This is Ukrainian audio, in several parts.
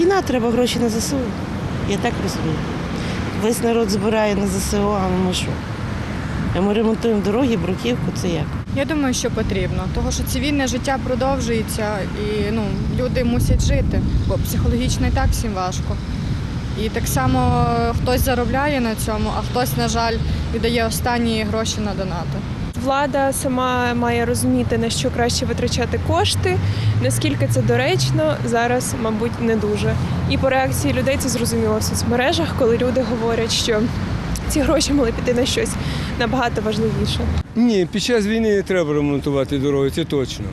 війна, треба гроші на ЗСУ. Я так розумію. Весь народ збирає на ЗСУ, а ми що? А ми ремонтуємо дороги, бруківку, це як? Я думаю, що потрібно, тому що цивільне життя продовжується і ну, люди мусять жити, бо психологічно і так всім важко. І так само хтось заробляє на цьому, а хтось, на жаль, віддає останні гроші на донати. Влада сама має розуміти, на що краще витрачати кошти. Наскільки це доречно, зараз, мабуть, не дуже. І по реакції людей це зрозуміло в соцмережах, коли люди говорять, що ці гроші мали піти на щось набагато важливіше. Ні, під час війни не треба ремонтувати дороги, це точно.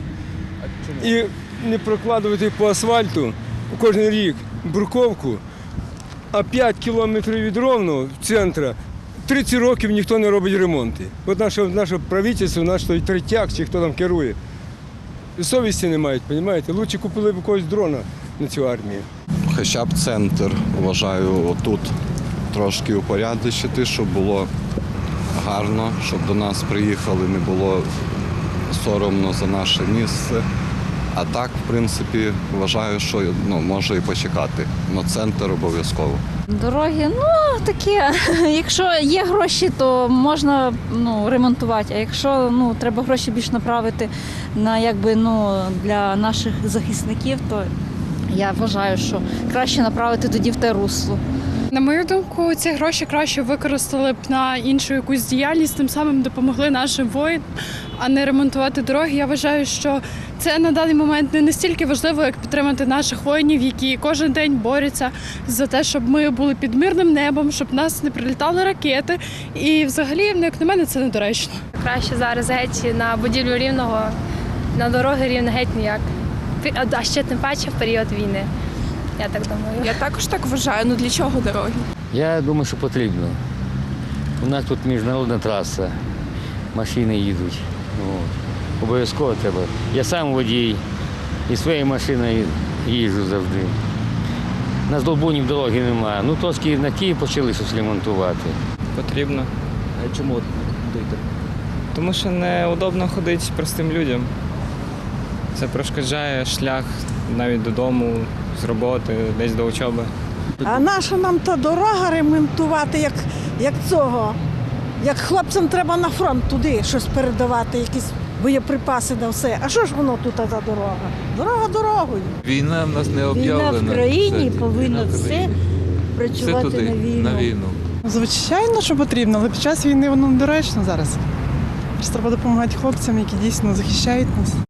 І не прокладувати по асфальту кожен рік бурковку, а 5 кілометрів від Ровно в 30 років ніхто не робить ремонти. От наше, наше правительство, наш той третяк, чи хто там керує. Совісті не мають, розумієте? Лучше купили б якогось дрона на цю армію. Хоча б центр, вважаю, отут трошки упорядочити, щоб було гарно, щоб до нас приїхали, не було соромно за наше місце. А так, в принципі, вважаю, що ну, може і почекати. але центр обов'язково. Дороги, ну таке. Якщо є гроші, то можна ну, ремонтувати. А якщо ну, треба гроші більш направити на якби ну для наших захисників, то я вважаю, що краще направити тоді в те русло. На мою думку, ці гроші краще використали б на іншу якусь діяльність, тим самим допомогли нашим воїнам, а не ремонтувати дороги. Я вважаю, що це на даний момент не настільки важливо, як підтримати наших воїнів, які кожен день борються за те, щоб ми були під мирним небом, щоб нас не прилітали ракети. І взагалі, ну, як на мене, це недоречно. Краще зараз геть на будівлю рівного, на дороги рівне геть ніяк. А- А ще тим паче в період війни. Я так думаю. Я також так вважаю. Ну для чого дороги? Я думаю, що потрібно. У нас тут міжнародна траса, машини їдуть. От. Обов'язково треба. Я сам водій і своєю машиною їжджу завжди. На Здолбунів дороги немає. Ну трошки на Київ почали щось ремонтувати. Потрібно. А чому дойти? Тому що неудобно ходити простим людям. Це перешкоджає шлях навіть додому, з роботи, десь до учоби. А наша нам та дорога ремонтувати, як, як цього? Як хлопцям треба на фронт туди щось передавати, якісь боєприпаси на все. А що ж воно тут за дорога? Дорога дорогою. Війна в нас не Війна в країні Все, повинно все працювати Все туди, на війну. на війну. Звичайно, що потрібно, але під час війни воно недоречно зараз. Треба допомагати хлопцям, які дійсно захищають нас.